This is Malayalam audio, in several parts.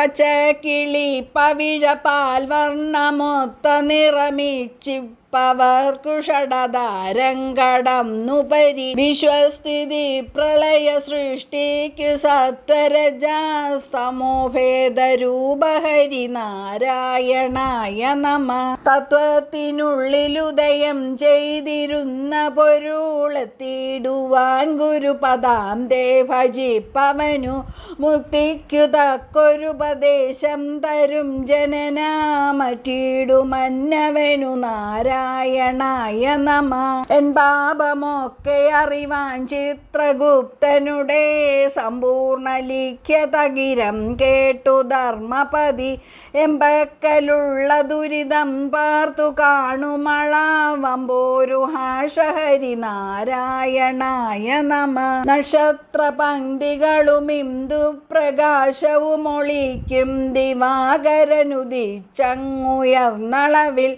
പച്ചക്കിളി പവിഴ പാൽ വർണമൊത്ത നിറമിച്ചി. പവർക്കുഷടതാരങ്കടന്നുപരി വിശ്വസ്ഥിതി പ്രളയ സൃഷ്ടിക്കു സത്വരജസ്തമോഭേദരൂപഹരി. നാരായണായ നമ. തത്വത്തിനുള്ളിലുദയം ചെയ്തിരുന്ന പൊരുളെത്തിയിടുവാൻ ദേവജി ഭജിപ്പവനു മുക്തിക്കു തക്കൊരുപദേശം തരും ജനനാമറ്റിടുമന്നവനു. നാരായണായ നമ. എൻ പാപമൊക്കെ അറിവാൻ ചിത്രഗുപ്തനുടെ സമ്പൂർണ ലിഖ്യതകിരം കേട്ടു ധർമ്മപതി. എമ്പക്കലുള്ള ദുരിതം പാർത്തു കാണുമളവമ്പോരു ഹാഷഹരി നാരായണായ നമ. നക്ഷത്ര പങ്ക്തികളും ഇന്ദു പ്രകാശവും ഒളിക്കും ദിവാകരനുദിച്ചങ്ങുയർന്നളവിൽ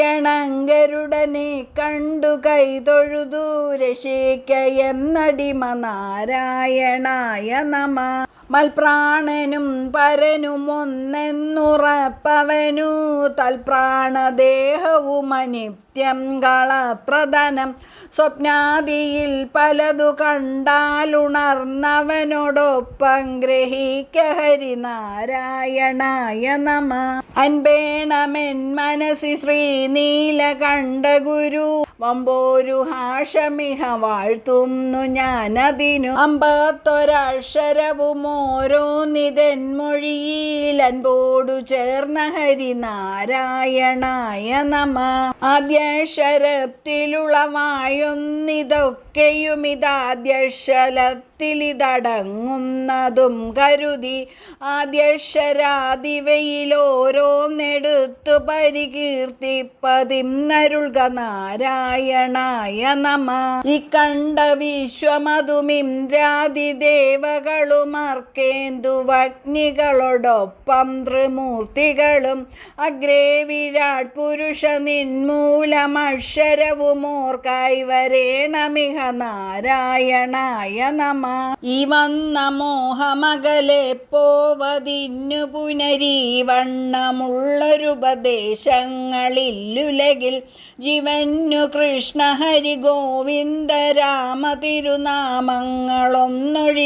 പശീഗണങ്കരുടനെ കണ്ടു കൈതൊഴുതു രക്ഷിക്കയെന്നടിമ നാരായണായ നമ. മൽപ്രാണനും പരനും ഒന്നെന്നുറപ്പവനു. തൽപ്രാണദേഹവും അനിത്യം കളത്രധനം. സ്വപ്നാദിയിൽ പലതു കണ്ടാലുണർന്നവനോടൊപ്പം ഗ്രഹിക്ക ഹരിനാരായണായ നമ. അൻപേണമെൻ മനസ്സി ശ്രീനീലകണ്ഠ ഗുരു വമ്പോരു ഹാഷമിഹ വാഴ്ത്തുന്നു ഞാനതിനു അമ്പത്തൊരക്ഷരവും ഓരോ നിതൻമൊഴിയിൽ അൻപോടു ചേർന്ന ഹരിനാരായണായ നമ. ആദ്യക്ഷരത്തിലുളവായൊന്നിതൊക്കെയും ഇതാദ്യക്ഷരത്തിലിതടങ്ങുന്നതും കരുതി ആദ്യക്ഷരാദിവയിലോരോന്നെടുത്തു പരികീർത്തിപ്പതിന്നരുൾക നാരായണായ നമ. ഈ കണ്ട ദേവകളും അർക്കേന്ദുവഗ്നികളോടൊപ്പം ത്രിമൂർത്തികളും അഗ്രേ വിരാട് പുരുഷ നിന്മൂലമക്ഷരവുമോർക്കായി വരേണമിഹ നാരായണായ നമ. ഈ വന്ന മോഹമകലെ പോവതിന്നു പുനരീവണ്ണമുള്ളൊരുപദേശങ്ങളില്ലുലകിൽ ജീവന്നു കൃഷ്ണ ഹരി ഗോവിന്ദ രാമ